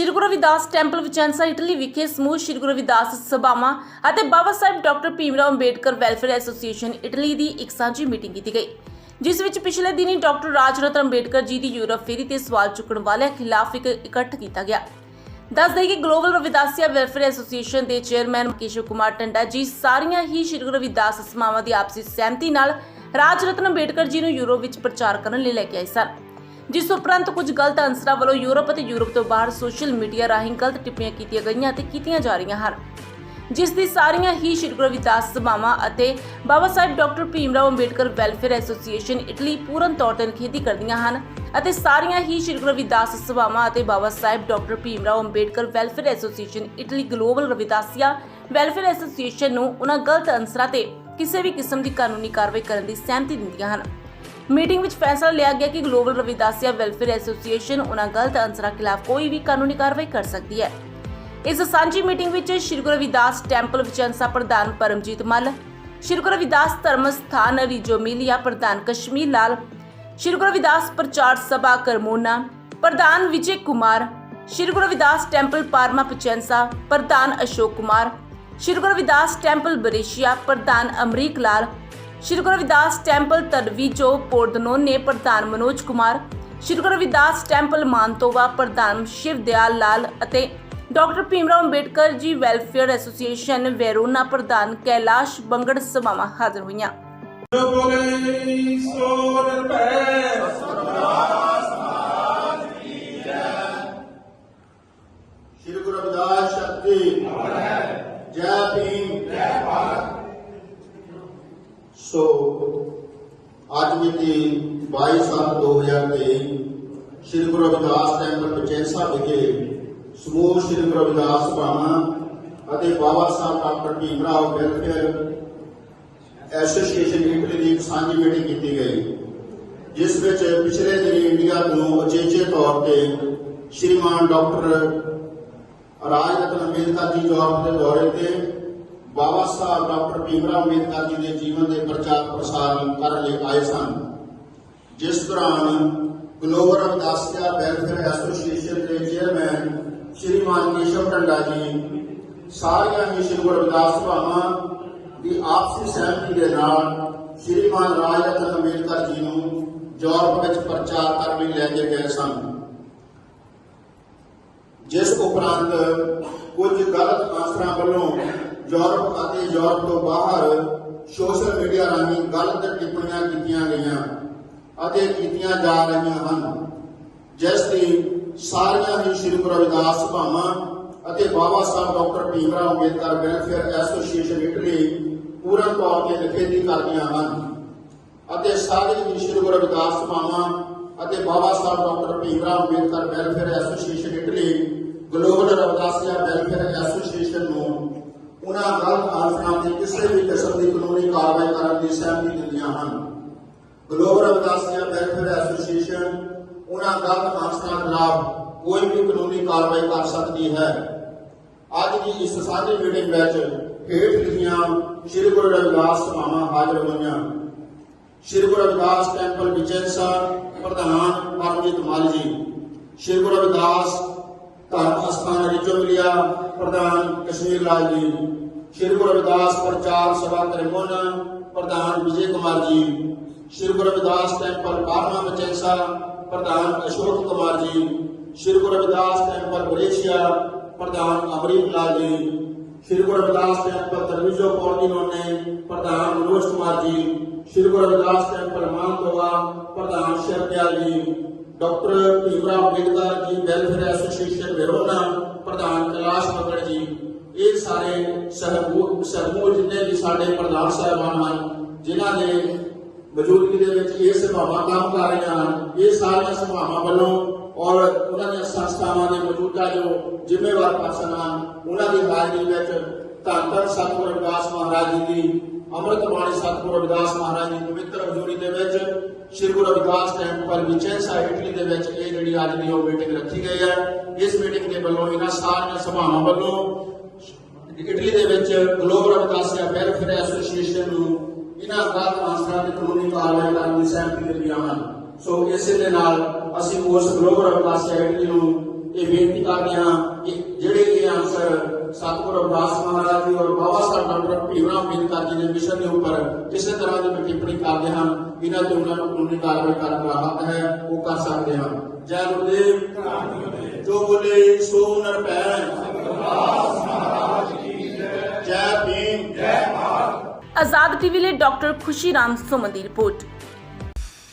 Shri Guru Ravidas temple Vicenza, Italy ਵਿਖੇ ਸਮੂਹ ਸ਼੍ਰੀ ਗੁਰੂ ਰਵਿਦਾਸ ਸਭਾਵਾਂ ਅਤੇ Baba Saheb doctor Bhimrao Ambedkar welfare association Italy ਦੀ ਇੱਕ ਸਾਂਝੀ ਮੀਟਿੰਗ ਕੀਤੀ ਗਈ, ਜਿਸ ਵਿੱਚ ਪਿਛਲੇ ਦਿਨੀ ਡਾਕਟਰ ਰਾਜਰਤਨ ਅੰਬੇਡਕਰ ਜੀ ਦੀ ਯੂਰਪ ਫੇਰੀ ਤੇ ਸਵਾਲ ਚੁੱਕਣ ਵਾਲਿਆਂ ਖਿਲਾਫ ਇੱਕ ਇਕੱਠ ਕੀਤਾ ਗਿਆ। ਦੱਸ ਦੇਈਏ ਕਿ ਗਲੋਬਲ ਰਵਿਦਾਸੀਆ ਵੈਲਫੇਅਰ ਐਸੋਸੀਏਸ਼ਨ ਦੇ ਚੇਅਰਮੈਨ ਕੇਸ਼ਵ ਕੁਮਾਰ ਟੰਡਾ ਜੀ ਸਾਰੀਆਂ ਹੀ ਸ਼੍ਰੀ ਗੁਰੂ ਰਵਿਦਾਸ ਸਮਾਵਾਂ ਦੀ ਆਪਸੀ ਸਹਿਮਤੀ ਨਾਲ ਰਾਜ ਰਤਨ ਅੰਬੇਡਕਰ ਜੀ ਨੂੰ ਯੂਰਪ ਵਿੱਚ ਪ੍ਰਚਾਰ ਕਰਨ ਲਈ ਲੈ ਕੇ ਆਏ ਸਨ। ਜਿਸ ਉਪਰੰਤ ਕੁਝ ਗਲਤ ਅਨਸਰਾਂ ਵੱਲੋਂ ਯੂਰਪ ਅਤੇ ਯੂਰਪ ਤੋਂ ਬਾਹਰ ਸੋਸ਼ਲ ਮੀਡੀਆ ਰਾਹੀਂ ਗਲਤ ਟਿੱਪਣੀਆਂ ਕੀਤੀਆਂ ਗਈਆਂ ਅਤੇ ਕੀਤੀਆਂ ਜਾ ਰਹੀਆਂ ਹਨ। ਜਿਸ ਦੀ ਸਾਰੀਆਂ ਹੀ ਸ਼੍ਰੀ ਗੁਰੂ ਰਵਿਦਾਸ ਸਭਾਵਾਂ ਅਤੇ Baba Saheb doctor Bhimrao Ambedkar welfare association Italy ਪੂਰਨ ਤੌਰ ਤੇ ਨਿਖੇਧੀ ਕਰਦੀਆਂ ਹਨ ਅਤੇ ਸਾਰੀਆਂ ਹੀ ਸ਼੍ਰੀ ਗੁਰੂ ਰਵਿਦਾਸ ਸਭਾਵਾਂ ਅਤੇ Baba Saheb doctor Bhimrao Ambedkar welfare association Italy global Ravidassia welfare association ਨੂੰ ਉਹਨਾਂ ਗਲਤ ਅਨਸਰਾਂ ਤੇ ਕਿਸੇ ਵੀ ਕਿਸਮ ਦੀ ਕਾਨੂੰਨੀ ਕਾਰਵਾਈ ਕਰਨ ਦੀ ਸਹਿਮਤੀ ਦਿੰਦੀਆਂ ਹਨ। ਮੀਟਿੰਗ ਵਿੱਚ ਫੈਸਲਾ ਲਿਆ ਗਿਆ ਕਿ ਗਲੋਬਲ ਰਵਿਦਾਸੀਆ ਵੈਲਫੇਅਰ ਐਸੋਸੀਏਸ਼ਨ ਉਹਨਾਂ ਗਲਤ ਅੰਸਰਾਂ ਖਿਲਾਫ ਕੋਈ ਵੀ ਕਾਨੂੰਨੀ ਕਾਰਵਾਈ ਕਰ ਸਕਦੀ ਹੈ। ਇਸ ਸਾਂਝੀ ਮੀਟਿੰਗ ਵਿੱਚ ਸ਼੍ਰੀ ਗੁਰੂ ਰਵਿਦਾਸ ਟੈਂਪਲ ਵਿਚੰਸਾ ਪ੍ਰਧਾਨ ਪਰਮਜੀਤ ਮੱਲ, ਸ਼੍ਰੀ ਗੁਰੂ ਰਵਿਦਾਸ ਧਰਮ ਸਥਾਨ ਰਿਜੋਮੀਲੀਆ ਪ੍ਰਧਾਨ ਕਸ਼ਮੀਰ ਲਾਲ, ਸ਼੍ਰੀ ਗੁਰੂ ਰਵਿਦਾਸ ਪ੍ਰਚਾਰ ਸਭਾ ਕਰਮੋਨਾ, ਪ੍ਰਧਾਨ Vijay Kumar, Shri Guru Ravidas temple Parma Piacenza, ਪ੍ਰਧਾਨ ਅਸ਼ੋਕ ਕੁਮਾਰ, ਸ਼੍ਰੀ ਗੁਰੂ ਰਵਿਦਾਸ ਟੈਂਪਲ ਬਰੇਸ਼ੀਆ, ਪ੍ਰਧਾਨ Amrik Lal Shri Guru Ravidas temple Treviso Pordenone ਪ੍ਰਧਾਨ ਮਨੋਜ ਕੁਮਾਰ, ਸ਼੍ਰੀ ਗੁਰੂ ਰਵਿਦਾਸ ਟੈਂਪਲ ਮਾਨਤੋਵਾ ਪ੍ਰਧਾਨ ਸ਼ਿਵ ਦਿਆਲ ਲਾਲ ਅਤੇ doctor Bhimrao Ambedkar ji welfare association Verona ਪ੍ਰਧਾਨ ਕੈਲਾਸ਼ ਬੰਗੜ ਸਭਾਵਾਂ ਹਾਜ਼ਰ ਹੋਈਆਂ। ਸੋ ਅੱਜ ਮਿਤੀ 22 ਸੱਤ 2023 ਸ਼੍ਰੀ ਗੁਰੂ ਰਵਿਦਾਸ ਟੈਂਪਲ ਸਾਹਿਬ ਵਿਖੇ ਸਮੂਹ ਸ਼੍ਰੀ ਗੁਰੂ ਰਵਿਦਾਸ ਸਭਾਵਾਂ ਅਤੇ Baba Saheb doctor Bhimrao welfare association Italy ਦੀ ਇੱਕ ਸਾਂਝੀ ਮੀਟਿੰਗ ਕੀਤੀ ਗਈ, ਜਿਸ ਵਿੱਚ ਪਿਛਲੇ ਦਿਨੀ ਇੰਡੀਆ ਨੂੰ ਅਚੇਚੇ ਤੌਰ ਤੇ ਸ਼੍ਰੀਮਾਨ ਡਾਕਟਰ ਰਾਜ ਰਤਨ ਅੰਬੇਦਕਰ ਜੀ ਯੂਰਪ ਦੇ ਦੌਰੇ ਤੇ ਬਾਬਾ ਸਾਹਿਬ ਡਾਕਟਰ ਭੀਮਰਾਓ ਅੰਬੇਦਕਰ ਜੀ ਦੇ ਜੀਵਨ ਦੇ ਪ੍ਰਚਾਰ ਪ੍ਰਸਾਰ ਕਰਨ ਲਈ ਆਏ ਸਨ। ਜਿਸ ਦੌਰਾਨ ਗਲੋਬਲ ਰਵਿਦਾਸੀਆ ਵੈਲਫੇਅਰ ਐਸੋਸੀਏਸ਼ਨ ਦੇ ਚੇਅਰਮੈਨ ਸ਼੍ਰੀਮਾਨ ਕੇਸ਼ਵ ਟੰਡਾ ਜੀ, ਸਾਰੀਆਂ ਹੀ ਸ਼੍ਰੀ ਗੁਰੂ ਰਵਿਦਾਸ ਸਭਾਵਾਂ ਦੀ ਆਪਸੀ ਸਹਿਮਤੀ ਦੇ ਨਾਲ ਸ਼੍ਰੀਮਾਨ ਰਾਜ ਰਤਨ ਅੰਬੇਦਕਰ ਜੀ ਨੂੰ ਯੂਰਪ ਵਿੱਚ ਪ੍ਰਚਾਰ ਕਰਨ ਲਈ ਲੈ ਕੇ ਗਏ ਸਨ। ਜਿਸ ਉਪਰੰਤ ਕੁਝ ਗਲਤ ਆਸਰਾਂ ਵੱਲੋਂ ਯੂਰਪ ਅਤੇ ਯੂਰਪ ਤੋਂ ਬਾਹਰ ਸੋਸ਼ਲ ਮੀਡੀਆ ਰਾਹੀਂ ਗਲਤ ਟਿੱਪਣੀਆਂ ਕੀਤੀਆਂ ਗਈਆਂ ਅਤੇ ਕੀਤੀਆਂ ਜਾ ਰਹੀਆਂ ਹਨ, ਜਿਸ ਦੀ ਸਾਰੀਆਂ ਹੀ ਸ਼੍ਰੀ ਗੁਰੂ ਰਵਿਦਾਸ ਸਭਾਵਾਂ ਅਤੇ Baba Saheb doctor Bhimrao Ambedkar welfare association Italy ਪੂਰਨ ਤੌਰ ਤੇ ਨਿਖੇਧੀ ਕਰਦੀਆਂ ਹਨ ਅਤੇ ਸਾਰੇ ਹੀ ਸ਼੍ਰੀ ਗੁਰੂ ਰਵਿਦਾਸ ਸਭਾਵਾਂ ਅਤੇ Baba Saheb doctor Bhimrao Ambedkar welfare association Italy global Ravidassia ਉਹਨਾਂ ਗਲਤ ਆਸਨਾਂ ਤੇ ਕਿਸੇ ਵੀ ਕਿਸਮ ਦੀ ਕਾਨੂੰਨੀ ਕਾਰਵਾਈ ਕਰਨ ਦੀ ਸਹਿਮਤੀ ਦਿੰਦੀਆਂ ਹਨ। ਗਲੋਬਲ ਰਵਿਦਾਸੀਆ ਵੈਲਫੇਅਰ ਐਸੋਸੀਏਸ਼ਨ ਉਹਨਾਂ ਗਲਤ ਆਸਨਾਂ ਖਿਲਾਫ ਕੋਈ ਵੀ ਕਾਨੂੰਨੀ ਕਾਰਵਾਈ ਕਰ ਸਕਦੀ ਹੈ। ਅੱਜ ਦੀ ਇਸ ਸਾਂਝੀ ਮੀਟਿੰਗ ਵਿੱਚ ਹੇਠ ਲਿਖੀਆਂ ਸ਼੍ਰੀ ਗੁਰੂ ਰਵਿਦਾਸ ਸਭਾਵਾਂ ਹਾਜ਼ਰ ਹੋਈਆਂ। ਸ਼੍ਰੀ ਗੁਰੂ ਰਵਿਦਾਸ ਟੈਂਪਲ ਵਿਚੈਂਸਾ ਪ੍ਰਧਾਨ ਪਰਮਜੀਤ ਮਾਲ ਜੀ। ਸ਼੍ਰੀ ਗੁਰੂ ਰਵਿਦਾਸ ਧਰਮ ਅਸਥਾਨ ਰਿਚੋਮਲੀਆ ਪ੍ਰਧਾਨ ਕਸ਼ਮੀਰ ਲਾਲ ਜੀ ਸ਼੍ਰੀ ਗੁਰੂ ਰਵਿਦਾਸ ਪ੍ਰਚਾਰ ਸਭਾ ਕਰਮੋਨਾ ਪ੍ਰਧਾਨ ਵਿਜੇ ਕੁਮਾਰ ਜੀ ਸ਼੍ਰੀ ਗੁਰੂ ਰਵਿਦਾਸ ਟੈਂਪਲ ਕਾਰਮਾ ਵਿਚੈਂਸਾ ਪ੍ਰਧਾਨ ਅਸ਼ੋਕ ਕੁਮਾਰ ਜੀ ਸ਼੍ਰੀ ਗੁਰੂ ਰਵਿਦਾਸ ਟੈਂਪਲ ਬਰੇਸ਼ੀਆ ਪ੍ਰਧਾਨ ਅਮਰੀਕ ਲਾਲ ਜੀ ਸ਼੍ਰੀ ਗੁਰੂ ਰਵਿਦਾਸ ਟੈਂਪਲ ਤਰਵੀਜੋ ਪੌਰਦੀਨੋਨੇ ਪ੍ਰਧਾਨ ਮਨੋਜ ਕੁਮਾਰ ਜੀ ਸ਼੍ਰੀ ਗੁਰੂ ਰਵਿਦਾਸ ਟੈਂਪਲ ਮਾਨਤੋਵਾ ਪ੍ਰਧਾਨ ਸ਼ਰਦਿਆਲ ਜੀ ਡਾਕਟਰ ਭੀਮਰਾਓ ਅੰਬੇਦਕਰ ਜੀ, ਵੈਲਫੇਅਰ ਐਸੋਸੀਏਸ਼ਨ ਵੈਰੋਨਾ ਪ੍ਰਧਾਨ ਕੈਲਾਸ਼ ਮਗੜ ਜੀ, ਇਹ ਸਾਰੇ ਸਹਿਬੂ ਸਹਿਬੂ ਜਿੰਨੇ ਵੀ ਸਾਡੇ ਪ੍ਰਧਾਨ ਸਾਹਿਬਾਨ ਹਨ, ਜਿਨ੍ਹਾਂ ਦੇ ਮੌਜੂਦਗੀ ਦੇ ਵਿੱਚ ਇਹ ਸਭਾਵਾਂ ਕੰਮ ਕਰ ਰਹੀਆਂ ਹਨ, ਇਹ ਸਾਰੀਆਂ ਸਭਾਵਾਂ ਵੱਲੋਂ ਔਰ ਉਹਨਾਂ ਦੀਆਂ ਸੰਸਥਾਵਾਂ ਦੇ ਮੌਜੂਦਾ ਜੋ ਜ਼ਿੰਮੇਵਾਰ ਪਰਸਨ ਹਨ, ਉਹਨਾਂ ਦੀ ਹਾਜ਼ਰੀ ਵਿੱਚ ਧੰਨ ਧੰਨ ਸਤਿਗੁਰੂ ਰਵਿਦਾਸ ਮਹਾਰਾਜ ਜੀ ਦੀ ਅੰਮ੍ਰਿਤ ਬਾਣੀ ਸਤਿਗੁਰੂ ਰਵਿਦਾਸ ਮਹਾਰਾਜ ਦੀ ਪਵਿੱਤਰ ਹਜ਼ੂਰੀ ਦੇ ਵਿੱਚ, Shri Guru Ravidas temple Vicenza Italy ਦੇ ਵਿੱਚ ਇਹ ਜਿਹੜੀ ਅੱਜ ਦੀ ਉਹ ਮੀਟਿੰਗ ਰੱਖੀ ਗਈ ਹੈ। ਇਸ ਮੀਟਿੰਗ ਦੇ ਵੱਲੋਂ ਇਹਨਾਂ ਸਾਰੀਆਂ ਸਭਾਵਾਂ ਵੱਲੋਂ ਇਟਲੀ ਦੇ ਵਿੱਚ ਗਲੋਬਲ ਰਵਿਦਾਸੀਆ ਵੈਲਫੇਅਰ ਐਸੋਸੀਏਸ਼ਨ ਨੂੰ ਇਹਨਾਂ ਗਲਤ ਆਸਰਾ ਦੀ ਕਾਨੂੰਨੀ ਕਾਰਵਾਈ ਕਰਨ ਦੀ ਸਹਿਮਤੀ ਦਿੱਤੀਆਂ ਹਨ। ਸੋ ਇਸੇ ਦੇ ਨਾਲ ਅਸੀਂ ਉਸ ਗਲੋਬਲ ਰਵਿਦਾਸੀਆ ਇਟਲੀ ਨੂੰ ਇਹ ਬੇਨਤੀ ਕਰਦੇ ਹਾਂ ਕਿ ਜਿਹੜੇ ਇਹ ਆਨਸਰ ਸਤਿਗੁਰੂ ਅਰਦਾਸ ਮਹਾਰਾਜ ਜੀ ਔਰ ਬਾਬਾ ਸਾਹਿਬ ਡਾਕਟਰ ਭੀਮਰਾਓ ਅੰਬੇਦਕਰ ਜੀ ਦੇ ਮਿਸ਼ਨ ਦੇ ਉੱਪਰ ਕਿਸੇ ਤਰ੍ਹਾਂ ਦੀ ਟਿੱਪਣੀ ਕਰਦੇ ਹਨ, ਇਹਨਾਂ ਤੇ ਉਹਨਾਂ ਨੂੰ ਕਾਨੂੰਨੀ ਕਾਰਵਾਈ ਕਰਨ ਦਾ ਹੱਕ ਹੈ, ਉਹ ਕਰ ਸਕਦੇ ਹਨ। ਜੈ ਗੁਰਦੇਵ। ਜੋ ਬੋਲੇ, ਸੋ ਨਰਪੈ ਜੈ ਭੀਮ। ਜੈ ਆਜ਼ਾਦ ਟੀਵੀ ਲਈ ਡਾਕਟਰ ਖੁਸ਼ੀ ਰਾਮ ਸੁਮਨ ਦੀ report.